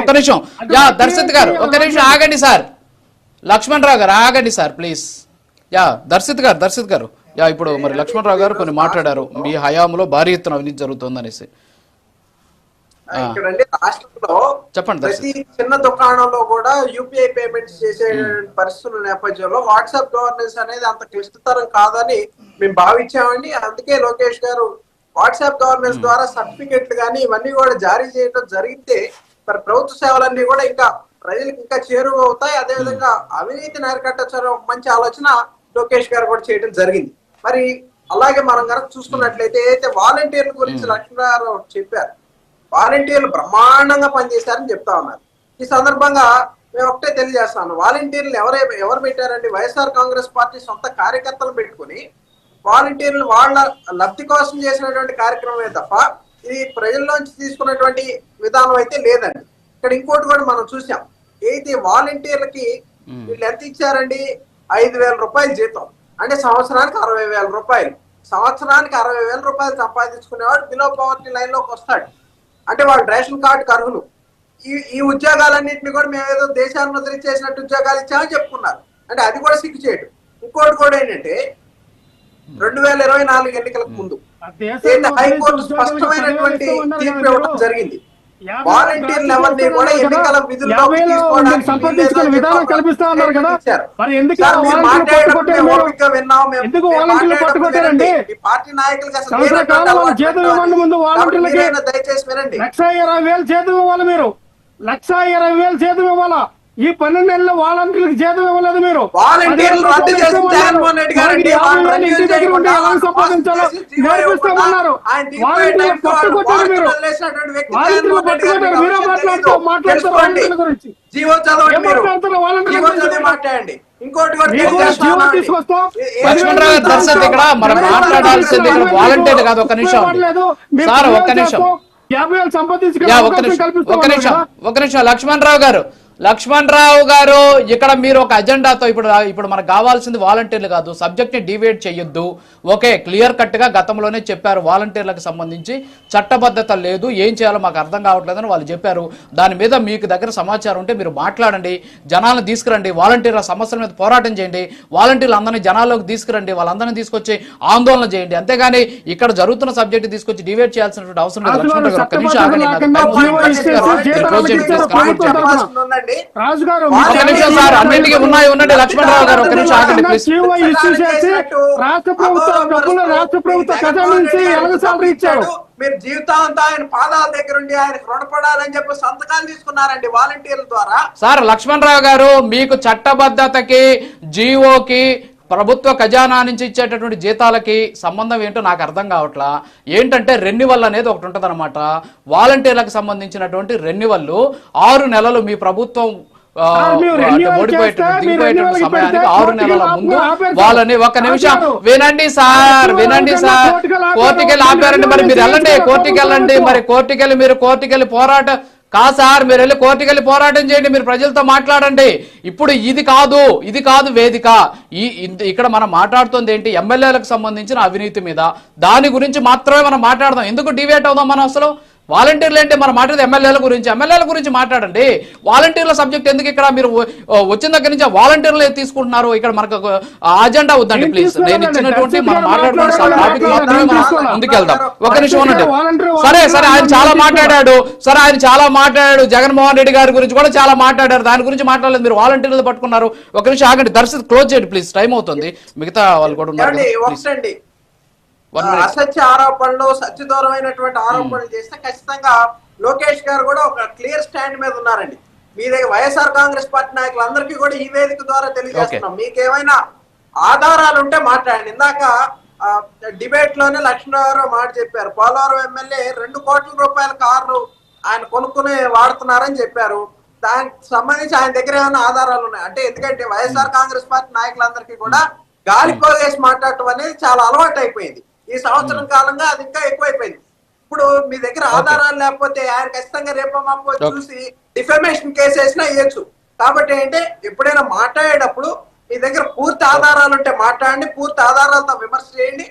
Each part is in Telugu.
ఒక్క నిమిషం. యా దర్శిత్ గారు ఒక్క నిమిషం ఆగండి సార్. లక్ష్మణ్ రావు గారు ఆగండి సార్ ప్లీజ్. యా దర్శిత్ గారు దర్శిత్ గారు. యా ఇప్పుడు మరి లక్ష్మణ్ రావు గారు కొన్ని మాట్లాడారు. మీ హయాంలో భారీ ఎత్తున అవినీతి జరుగుతుందనేసి. చెప్పండి ప్రతి చిన్న దుకాణంలో కూడా యూపీఐ పేమెంట్స్ చేసే పరిస్థితుల నేపథ్యంలో వాట్సాప్ గవర్నెన్స్ అనేది అంత క్లిష్టతరం కాదని మేము భావించామండి. అందుకే లోకేష్ గారు వాట్సాప్ గవర్నెన్స్ ద్వారా సర్టిఫికెట్లు కానీ ఇవన్నీ కూడా జారీ చేయడం జరిగితే మరి ప్రభుత్వ సేవలన్నీ కూడా ఇంకా ప్రజలకు ఇంకా చేరువ అవుతాయి. అదేవిధంగా అవినీతిని అరికట్టచ్చని ఒక మంచి ఆలోచన లోకేష్ గారు కూడా చేయడం జరిగింది. మరి అలాగే మనం కనుక చూసుకున్నట్లయితే ఏదైతే వాలంటీర్ల గురించి లక్ష్మణరావు చెప్పారు వాలంటీర్లు బ్రహ్మాండంగా పనిచేశారని చెప్తా ఉన్నారు. ఈ సందర్భంగా మేము ఒకటే తెలియజేస్తాను. వాలంటీర్లు ఎవరే ఎవరు పెట్టారండి? వైఎస్ఆర్ కాంగ్రెస్ పార్టీ సొంత కార్యకర్తలు పెట్టుకుని వాలంటీర్లు వాళ్ళ లబ్ధి కోసం చేసినటువంటి కార్యక్రమమే తప్ప ఇది ప్రజల్లోంచి తీసుకున్నటువంటి విధానం అయితే లేదండి. ఇక్కడ ఇంకోటి కూడా మనం చూసాం. అయితే వాలంటీర్లకి వీళ్ళు ఎంత ఇచ్చారండి? ఐదు వేల రూపాయలు జీతం. అంటే సంవత్సరానికి అరవై వేల రూపాయలు. సంవత్సరానికి అరవై వేల రూపాయలు సంపాదించుకునేవాడు బిలో పవర్టీ లైన్లోకి వస్తాడు. అంటే వాళ్ళు రేషన్ కార్డు అర్హులు. ఈ ఈ ఉద్యోగాలన్నింటినీ కూడా మేము ఏదో దేశాన్ని వదిలి చేసినట్టు ఉద్యోగాలు ఇచ్చామని చెప్పుకున్నారు. అంటే అది కూడా సిగ్గు చేయడం ఇంకోటి కూడా ఏంటంటే రెండు వేల ఇరవై నాలుగు ఎన్నికలకు ముందు హైకోర్టు స్పష్టమైనటువంటి తీర్పు ఇవ్వడం జరిగింది. వాలంటీర్లు ఎవరిని కూడా ఎన్నికల విధుల్లోకి తీసుకోవడానికి విధానం కల్పిస్తా ఉన్నారు కదా. మరి ఎందుకు ఎందుకు పార్టీ నాయకులకి అసలు జీతం. ఇవ్వండి ముందు వాలంటీర్లకి. దయచేసి వినండి. లక్ష ఇరవై వేలు జీతం ఇవ్వాలి మీరు. లక్ష ఇరవై వేలు జీతం ఇవ్వాలా? ఈ పన్నెండు నెలలు వాలంటీర్లకు జీతం ఇవ్వలేదు మీరు. వాలంటీర్లు ఇంటి దగ్గర ఉండి సంపాదించాలో. నేర్పిస్తామన్నారు మీరు మీరే. మాట్లాడుతూ మాట్లాడుతూ గురించి. జీవో చదవండి మాట్లాడండి. ఇంకోటి ఇక్కడ మనం మాట్లాడాల్సింది ఇక్కడ వాలంటీర్ కాదు ఒక్క నిమిషం. సార్ ఒక్క నిమిషం. యాభై వేలు ఒక్క అవకాశం నిమిషం ఒక్క నిమిషం కదా. ఒక్క నిమిషం. లక్ష్మణ్ రావు గారు లక్ష్మణ్ రావు గారు ఇక్కడ మీరు ఒక అజెండాతో ఇప్పుడు ఇప్పుడు మనకు కావాల్సింది వాలంటీర్లు కాదు సబ్జెక్ట్ని డివేట్ చేయొద్దు. ఓకే క్లియర్ కట్గా గతంలోనే చెప్పారు వాలంటీర్లకు సంబంధించి. చట్టబద్ధత లేదు ఏం చేయాలో మాకు అర్థం కావట్లేదని వాళ్ళు చెప్పారు. దాని మీద మీకు దగ్గర సమాచారం ఉంటే మీరు మాట్లాడండి. జనాలను తీసుకురండి వాలంటీర్ల సమస్యల మీద పోరాటం చేయండి. వాలంటీర్లు అందరినీ జనాల్లోకి తీసుకురండి వాళ్ళందరినీ తీసుకొచ్చి ఆందోళన చేయండి. అంతేగాని ఇక్కడ జరుగుతున్న సబ్జెక్ట్ తీసుకొచ్చి డివేట్ చేయాల్సినటువంటి అవసరం లేదు. లక్ష్మణ్ గారు రావు గారు మీరు క్లోజ్ చేయండి, జీతాలు ప్లీజ్ కంప్లీట్ చేయండి. చెప్పాల్సింది ఉందండి. రాజు గారు ఒక్క నిమిషం సార్ అన్నింటికి ఉన్నాయి ఉండండి లక్ష్మణ్ రావు గారు ఒక్క నిమిషం ఆగండి ప్లీజ్ జీవో ఇష్యూ చేసి రాష్ట్ర ప్రభుత్వం డబ్బులు రాష్ట్ర ప్రభుత్వ ఖజానా నుంచి ఎలాగ సాలరీ ఇచ్చారు? మీరు జీవితాంతా ఆయన పాదాల దగ్గర ఉండి ఆయనకు రుణపడాలని చెప్పి సంతకాలు తీసుకున్నారండి వాలంటీర్ల ద్వారా. సార్ లక్ష్మణ్ రావు గారు మీకు చట్టబద్ధతకి జీవోకి ప్రభుత్వ ఖజానా నుంచి ఇచ్చేటటువంటి జీతాలకి సంబంధం ఏంటో నాకు అర్థం కావట్లా ఏంటంటే రెన్యువల్ అనేది ఒకటి ఉంటుంది అనమాట వాలంటీర్లకు సంబంధించినటువంటి రెన్యువల్ ఆరు నెలలు మీ ప్రభుత్వం సమయానికి ఆరు నెలల ముందు. వాళ్ళని ఒక నిమిషం. వినండి సార్. వినండి సార్ కోర్టుకి ఆపారు. కోర్టుకి వెళ్ళి ఆపారండి మరి మీరు వెళ్ళండి చేస్తారు. కోర్టుకి వెళ్ళండి ప్రభుత్వం. మరి కోర్టుకి వెళ్ళి మీరు కోర్టుకి వెళ్ళి పోరాటం కాదు సార్ మీరు వెళ్ళి కోర్టుకు వెళ్ళి పోరాటం చేయండి మీరు ప్రజలతో మాట్లాడండి. ఇప్పుడు ఇది కాదు ఇది కాదు వేదిక. ఈ ఇక్కడ మనం మాట్లాడుతుంది ఏంటి? ఎమ్మెల్యేలకు సంబంధించిన అవినీతి మీద. దాని గురించి మాత్రమే మనం మాట్లాడదాం. ఎందుకు డివేట్ అవుదాం మనం అసలు? వాలంటీర్లు ఏంటి మనం మాట్లాడేది ఎమ్మెల్యేల గురించి. ఎమ్మెల్యేల గురించి మాట్లాడండి. వాలంటీర్ల సబ్జెక్ట్ ఎందుకు ఇక్కడ మీరు వచ్చిన దగ్గర నుంచి వాలంటీర్లు తీసుకుంటున్నారు? ఇక్కడ మనకు అజెండా వద్దండి ప్లీజ్. నేను. ఇచ్చినటువంటి మనం మాట్లాడుకున్న. ముందుకెళ్దాం. ఒక నిమిషం ఉండండి. సరే సరే ఆయన చాలా మాట్లాడాడు. సరే ఆయన చాలా మాట్లాడాడు. జగన్మోహన్ రెడ్డి గారి గురించి కూడా చాలా మాట్లాడారు. దాని గురించి మాట్లాడలేదు. మీరు వాలంటీర్లు పట్టుకున్నారు. ఒక నిమిషం ఆగండి. దర్శనం క్లోజ్ చేయండి ప్లీజ్. టైం అవుతుంది. మిగతా వాళ్ళు కూడా ఉన్నారు అసత్య ఆరోపణలు సత్యదూరమైనటువంటి ఆరోపణలు చేస్తే ఖచ్చితంగా లోకేష్ గారు కూడా ఒక క్లియర్ స్టాండ్ మీద ఉన్నారండి. మీ దగ్గర వైఎస్ఆర్ కాంగ్రెస్ పార్టీ నాయకులందరికీ కూడా ఈ వేదిక ద్వారా తెలియజేస్తున్నాం. మీకు ఏమైనా ఆధారాలు ఉంటే మాట్లాడండి. ఇందాక డిబేట్లోనే లక్ష్మణరావు మాట చెప్పారు. పోలవరం ఎమ్మెల్యే రెండు కోట్ల రూపాయల కారు ఆయన కొనుక్కుని వాడుతున్నారని చెప్పారు. దానికి సంబంధించి ఆయన దగ్గర ఏమైనా ఆధారాలు ఉన్నాయి? అంటే ఎందుకంటే వైఎస్ఆర్ కాంగ్రెస్ పార్టీ నాయకులందరికీ కూడా గాలి పోగేసి మాట్లాడటం అనేది చాలా అలవాటు అయిపోయింది ఈ సంవత్సరం కాలంగా అది ఇంకా ఎక్కువైపోయింది. ఇప్పుడు మీ దగ్గర ఆధారాలు లేకపోతే ఆయన ఖచ్చితంగా రేపో మాపో. చూసి డిఫమేషన్ కేసు వేసినా వేయచ్చు కాబట్టి ఏంటంటే ఎప్పుడైనా మాట్లాడేటప్పుడు మీ దగ్గర పూర్తి ఆధారాలు ఉంటే మాట్లాడండి పూర్తి ఆధారాలతో విమర్శ చేయండి.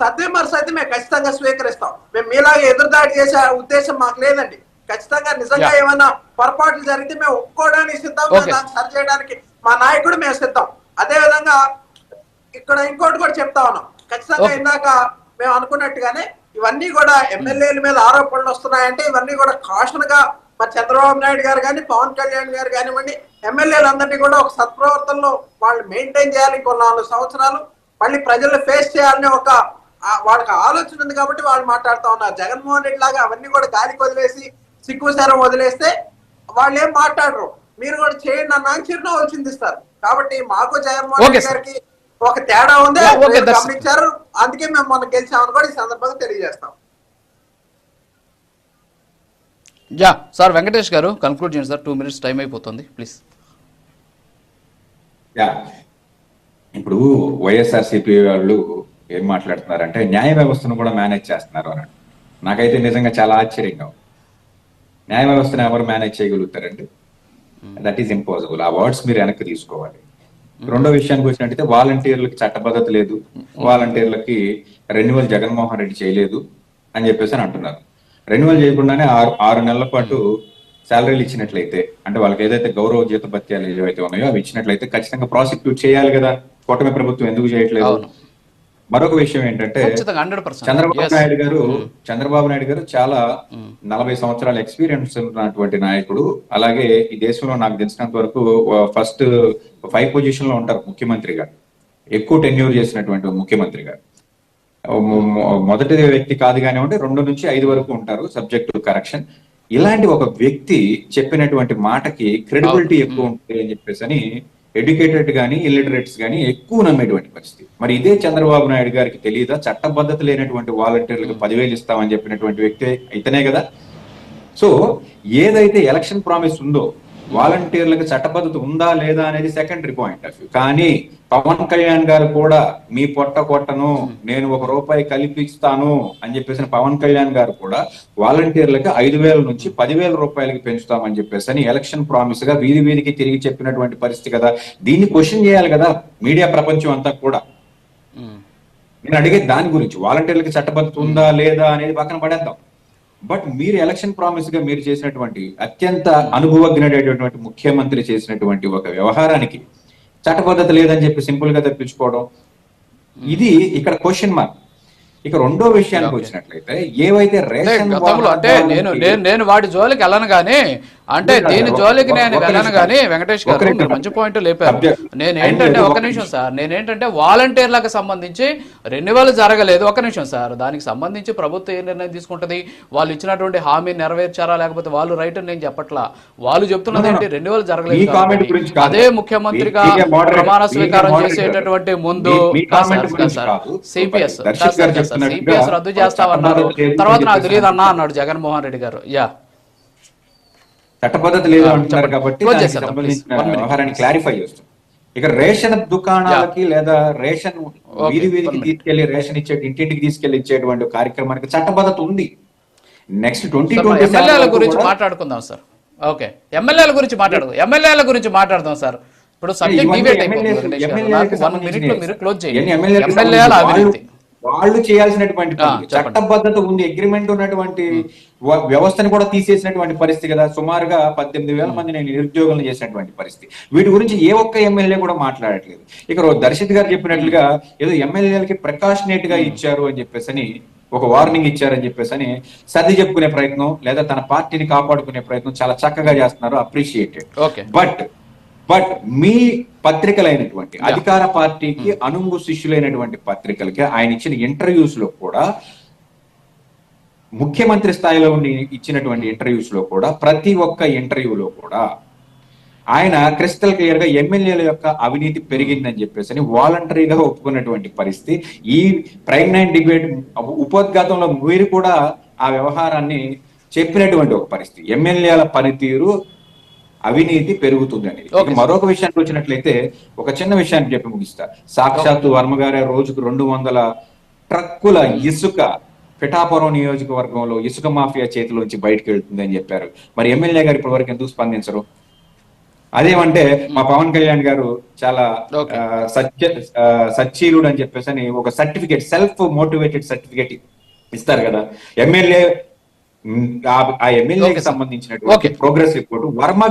సద్విమర్శ అయితే మేము ఖచ్చితంగా స్వీకరిస్తాం. మేము మీలాగా ఎదురుదాడి చేసే ఉద్దేశం మాకు లేదండి. ఖచ్చితంగా నిజంగా. ఏమైనా పొరపాట్లు జరిగితే మేము ఒప్పుకోవడానికి సిద్ధం. దాన్ని సరి చేయడానికి మా నాయకుడు మేము సిద్ధం. అదే విధంగా ఇక్కడ ఇంకోటి కూడా చెప్తా ఉన్నాం. ఖచ్చితంగా. ఇందాక మేము అనుకున్నట్టుగానే ఇవన్నీ కూడా ఎమ్మెల్యేల మీద ఆరోపణలు వస్తున్నాయంటే ఇవన్నీ కూడా కాషన్గా మరి చంద్రబాబు నాయుడు గారు కానీ పవన్ కళ్యాణ్ గారు కానివ్వండి ఎమ్మెల్యేలందరినీ కూడా ఒక సత్ప్రవర్తనలో వాళ్ళు మెయింటైన్ చేయాలి ఇంకో నాలుగు సంవత్సరాలు. మళ్ళీ ప్రజలు ఫేస్ చేయాలనే ఒక వాళ్ళకి ఆలోచన ఉంది కాబట్టి వాళ్ళు మాట్లాడుతా ఉన్నారు. జగన్మోహన్ రెడ్డి లాగా అవన్నీ కూడా గాలికి వదిలేసి సిగ్గు శరం వదిలేస్తే వాళ్ళు ఏం మాట్లాడరు. మీరు కూడా చేయండి అన్న అని చిరునవ్వులు చిందిస్తారు కాబట్టి మాకు జగన్మోహన్ రెడ్డి. గారికి ఒక తేడా ఉంది గమనించారు. అందుకే మేము మొన్న గెలిచామని కూడా ఈ సందర్భంగా తెలియజేస్తాం. యా సార్ వెంకటేష్ గారు కన్క్లూడ్ చేయండి సార్. టూ మినిట్స్ టైం అయిపోతుంది ప్లీజ్ యా ఇప్పుడు వైఎస్ఆర్సీపీ వాళ్ళు ఏం మాట్లాడుతున్నారంటే న్యాయ వ్యవస్థను కూడా మేనేజ్ చేస్తున్నారు అని. నాకైతే నిజంగా చాలా ఆశ్చర్యంగా న్యాయ వ్యవస్థను ఎవరు మేనేజ్ చేయగలుగుతారండి? దట్ ఈస్ ఇంపాసిబుల్ ఆ వర్డ్స్ మీరు వెనక్కి తీసుకోవాలి. రెండో విషయానికి వచ్చినట్టయితే వాలంటీర్లకి చట్టబద్ధత లేదు. వాలంటీర్లకి రెన్యువల్ జగన్మోహన్ రెడ్డి చేయలేదు అని చెప్పేసి అని అంటున్నారు. రెన్యువల్ చేయకుండానే ఆరు ఆరు నెలల పాటు శాలరీలు ఇచ్చినట్లయితే అంటే వాళ్ళకి ఏదైతే గౌరవ జీత భత్యాలు ఏవైతే ఉన్నాయో అవి ఇచ్చినట్లయితే ఖచ్చితంగా ప్రాసిక్యూట్ చేయాలి కదా. కూటమి ప్రభుత్వం ఎందుకు చేయట్లేదు? మరొక విషయం ఏంటంటే చంద్రబాబు నాయుడు గారు చంద్రబాబు నాయుడు గారు చాలా నలభై సంవత్సరాల ఎక్స్పీరియన్స్ ఉన్నటువంటి నాయకుడు. అలాగే ఈ దేశంలో నాకు తెలిసినంత వరకు ఫస్ట్ ఫైవ్ పొజిషన్లో ఉంటారు ముఖ్యమంత్రిగా ఎక్కువ టెన్యూర్ చేసినటువంటి ముఖ్యమంత్రిగా మొదటి వ్యక్తి కాదు కానివ్వండి రెండు నుంచి ఐదు వరకు ఉంటారు సబ్జెక్ట్ కరెక్షన్ ఇలాంటి ఒక వ్యక్తి చెప్పినటువంటి మాటకి క్రెడిబిలిటీ ఎక్కువ ఉంటుంది అని చెప్పేసి అని ఎడ్యుకేటెడ్ కానీ ఇల్లిటరేట్స్ కానీ ఎక్కువ నమ్మేటువంటి పరిస్థితి. మరి ఇదే చంద్రబాబు నాయుడు గారికి తెలియదా చట్టబద్ధత లేనటువంటి వాలంటీర్లకు పదివేలు ఇస్తామని చెప్పినటువంటి వ్యక్తి అయితేనే కదా? సో ఏదైతే ఎలక్షన్ ప్రామిస్ ఉందో వాలంటీర్లకు చట్టబద్ధత ఉందా లేదా అనేది సెకండరీ పాయింట్ ఆఫ్ వ్యూ కానీ పవన్ కళ్యాణ్ గారు కూడా మీ పొట్ట కొట్టను నేను ఒక రూపాయి కల్పిస్తాను అని చెప్పేసి పవన్ కళ్యాణ్ గారు కూడా వాలంటీర్లకు ఐదు వేల నుంచి పదివేల రూపాయలకి పెంచుతామని చెప్పేసి అని ఎలక్షన్ ప్రామిస్గా వీధి వీధికి తిరిగి చెప్పినటువంటి పరిస్థితి కదా. దీన్ని క్వశ్చన్ చేయాలి కదా మీడియా ప్రపంచం అంతా కూడా. నేను అడిగేది దాని గురించి వాలంటీర్లకి చట్టబద్ధత ఉందా లేదా అనేది పక్కన పడేద్దాం. బట్ మీరు ఎలక్షన్ ప్రామిస్గా మీరు చేసినటువంటి అత్యంత అనుభవజ్ఞుడైనటువంటి ముఖ్యమంత్రి చేసినటువంటి ఒక వ్యవహారానికి చట్టబద్ధత లేదని చెప్పి సింపుల్గా తప్పించుకోవడం ఇది ఇక్కడ క్వశ్చన్ మార్క్ ఇక రెండో విషయానికి వచ్చినట్లయితే ఏవైతే రేషన్ అంటే నేను నేను వాటి జోలికి వెళ్ళను కానీ అంటే దీని జోలికి నేను వెళ్ళను. కానీ వెంకటేష్ గారు. మీరు మంచి పాయింట్ లేపారు. నేను ఏంటంటే ఒక నిమిషం. సార్ నేనేంటంటే వాలంటీర్లకు సంబంధించి రెన్యువల్ జరగలేదు ఒక నిమిషం సార్ దానికి సంబంధించి ప్రభుత్వం ఏ నిర్ణయం తీసుకుంటది వాళ్ళు ఇచ్చినటువంటి హామీ నెరవేర్చారా లేకపోతే వాళ్ళు రైట్ అని నేను చెప్పట్లా వాళ్ళు చెప్తున్నది. ఏంటి రెన్యువల్ జరగలేదు. అదే ముఖ్యమంత్రిగా ప్రమాణ స్వీకారం. చేసేటటువంటి ముందు సిపిఎస్ సిపిఎస్ రద్దు చేస్తామన్నారు తర్వాత నాకు తెలియదు అన్నా అన్నాడు జగన్మోహన్ రెడ్డి గారు యా చట్టబద్ధత లేదు అంటున్నారు. కాబట్టి. వ్యవహారాన్ని క్లారిఫై చేస్తాం ఇక రేషన్ దుకాణాలకి లేదా రేషన్ వీధి వీధికి. తీసుకెళ్ళి రేషన్ ఇచ్చే ఇంటింటికి తీసుకెళ్ళి ఇచ్చేటువంటి కార్యక్రమానికి చట్టబద్ధత ఉంది. నెక్స్ట్ ట్వంటీ ఎమ్మెల్యేల గురించి మాట్లాడుకుందాం సార్ ఓకే ఎమ్మెల్యేల గురించి మాట్లాడదాం ఎమ్మెల్యేల గురించి మాట్లాడదాం సార్ ఇప్పుడు సబ్జెక్ట్ డిబేట్ అయిపోతుంది వన్ మినిట్లో మీరు క్లోజ్ చేయండి. ఎమ్మెల్యేల అవినీతి. వాళ్ళు- చేయాల్సినటువంటి. చట్టబద్ధత ఉంది అగ్రిమెంట్ ఉన్నటువంటి వ్యవస్థను కూడా తీసేసినటువంటి పరిస్థితి కదా. సుమారుగా పద్దెనిమిది వేల మంది నేను నిరుద్యోగులను చేసినటువంటి పరిస్థితి. వీటి గురించి ఏ ఒక్క ఎమ్మెల్యే కూడా మాట్లాడట్లేదు. ఇక రో- దర్శిత్ గారు చెప్పినట్లుగా ఏదో ఎమ్మెల్యేలకి ప్రికాషనేట్గా ఇచ్చారు అని చెప్పేసి అని ఒక వార్నింగ్ ఇచ్చారని చెప్పేసి అని సర్ది చెప్పుకునే ప్రయత్నం లేదా తన పార్టీని కాపాడుకునే ప్రయత్నం చాలా చక్కగా చేస్తున్నారు అప్రిషియేటెడ్. ఓకే. బట్ బట్ మీ పత్రికలైనటువంటి అధికార పార్టీకి అనుంగు శిష్యులైనటువంటి పత్రికలకి ఆయన ఇచ్చిన ఇంటర్వ్యూస్లో కూడా ముఖ్యమంత్రి స్థాయిలో ఉండి ఇచ్చినటువంటి ఇంటర్వ్యూస్లో కూడా ప్రతి ఒక్క ఇంటర్వ్యూలో కూడా ఆయన క్రిస్టల్ క్లియర్గా ఎమ్మెల్యేల యొక్క అవినీతి పెరిగిందని చెప్పేసి అని వాలంటరీగా ఒప్పుకున్నటువంటి పరిస్థితి. ఈ ప్రైమ్ నైన్ డిబేట్ ఉపోద్ఘాతంలో మీరు కూడా ఆ వ్యవహారాన్ని చెప్పినటువంటి ఒక పరిస్థితి. ఎమ్మెల్యేల పనితీరు అవినీతి. ఇక మరొక విషయానికి వచ్చినట్లయితే ఒక చిన్న విషయాన్ని చెప్పి ముగిస్తా. సాక్షాత్తు వర్మ గారే రోజుకు రెండు వందల ట్రక్కుల ఇసుక పిఠాపురం నియోజకవర్గంలో ఇసుక మాఫియా చేతిలోంచి బయటకు వెళ్తుంది అని చెప్పారు. మరి ఎమ్మెల్యే గారు ఇప్పటి వరకు ఎందుకు స్పందించరు? అదేమంటే మా పవన్ కళ్యాణ్ గారు చాలా సత్య సచ్చీలుడు అని చెప్పేసి అని ఒక సర్టిఫికేట్ సెల్ఫ్ మోటివేటెడ్ సర్టిఫికేట్ ఇస్తారు కదా. ఎమ్మెల్యే ఆ- ఎమ్మెల్యేకి. సంబంధించినటువంటి. Progress report Varma